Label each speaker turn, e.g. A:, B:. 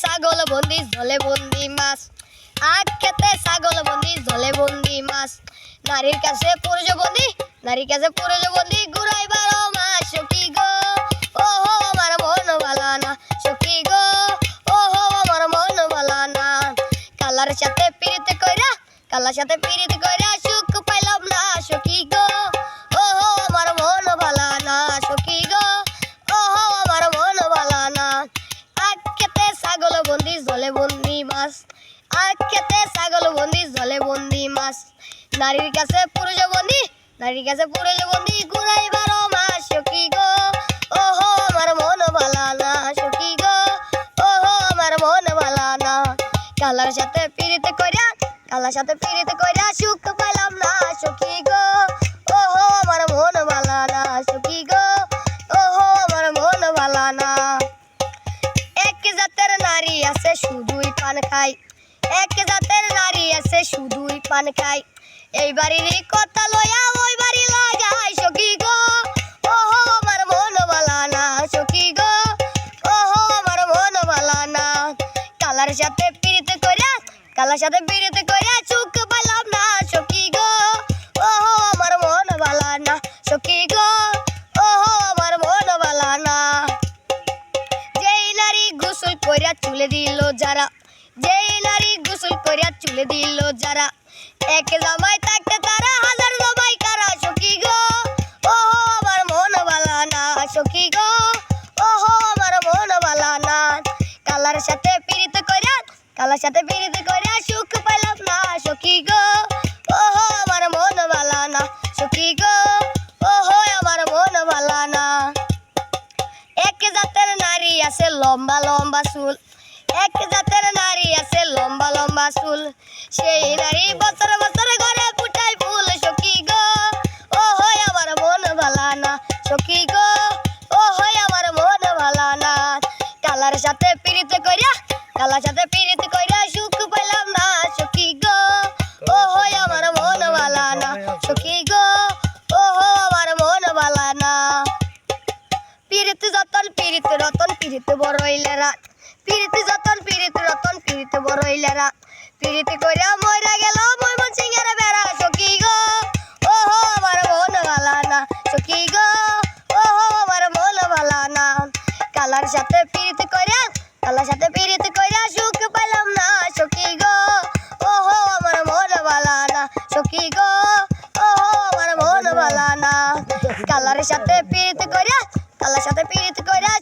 A: ছাগল বন্দি, জলে বন্দি মাছ। আখ খেতে ছাগল বন্দি, জলে বন্দি মাছ। নারীর কাছে পুরুষ বন্দি, নারীর কাছে পুরুষ বন্দি, ঘুরাই বারো মাস, সখী গো। ওহো, আমার মন ভালা না সখী গো। ওহো, আমার মন ভালা না কালার সাথে পিরিত কইরা, কালার সাথে পিরিত কইরা বন্দি, জলে বন্দি মাছ। আখ খেতে ছাগল বন্দি, জলে বন্দি মাছ। নারীর কাছে পুরুষ বন্দি, নারীর কাছে পুরুষ বন্দি ঘুরাই বারো মাস, সখী গো। ওহো, আমার মন ভালা না, সখী গো। ওহো, আমার মন ভালা না। কালার সাথে পিড়িতে কইরা, কালার সাথে পিড়িতে কইরা সুখ পাইলাম না, সখী আছে, শুধুই পান খাই। এক জাতের নারী আছে, শুধুই পান খাই। এই বাড়ির কথা লয়া ওই বাড়ি লাগাই সখী গো। ওহ, আমার মন বালা না সখী গো। ওহ, আমার মন বালা না। কালার সাথে পিড়িতে কইরা, কালার সাথে পিড়িতে কইরা কইরা চুলে দিল যারা। যেই নারী গোসল কইরা চুলে দিল যারা। এক জামাই থাকতে তারা, হাজার জামাই কারা সখী গো? ওহো, আমার মন ভালা না সখী গো। ওহো, আমার মন ভালা না। কালার সাথে পীড়িত কইরা, কালার সাথে পীড়িত কইরা সুখ পাইলাম না সখী গো। লম্বা লম্বা চুল। এক জাতের নারী আছে লম্বা লম্বা চুল। সেই নারী বছর বছর ঘরে ফুটাই ফুল। সখী গো, ও হয় আমার মন ভালানা। সখী গো, ও হয় আমার মন ভালা না কালার সাথে পীড়িত করিয়া কালার সাথে পীড়িত পিরিত বড় হইলেরা পিরিত যতন পিরিত রতন পিরিত বড় হইলেরা পিরিত কইরা মইরা গেল মই মন সিঙ্গারে বেড়া সখী গো। ও হো আমার মন ভালা না, সখী গো। ওহো, আমার মন ভালা না। কালার সাথে পিরিত কইরা, কালার সাথে পিরিত কইরা সুখ পাইলাম না, সখী গো। ও হো আমার মন ভালা না, সখী গো। ও হো আমার মন ভালা না। কালার সাথে পিরিত কইরা, কালার সাথে পিরিত কইরা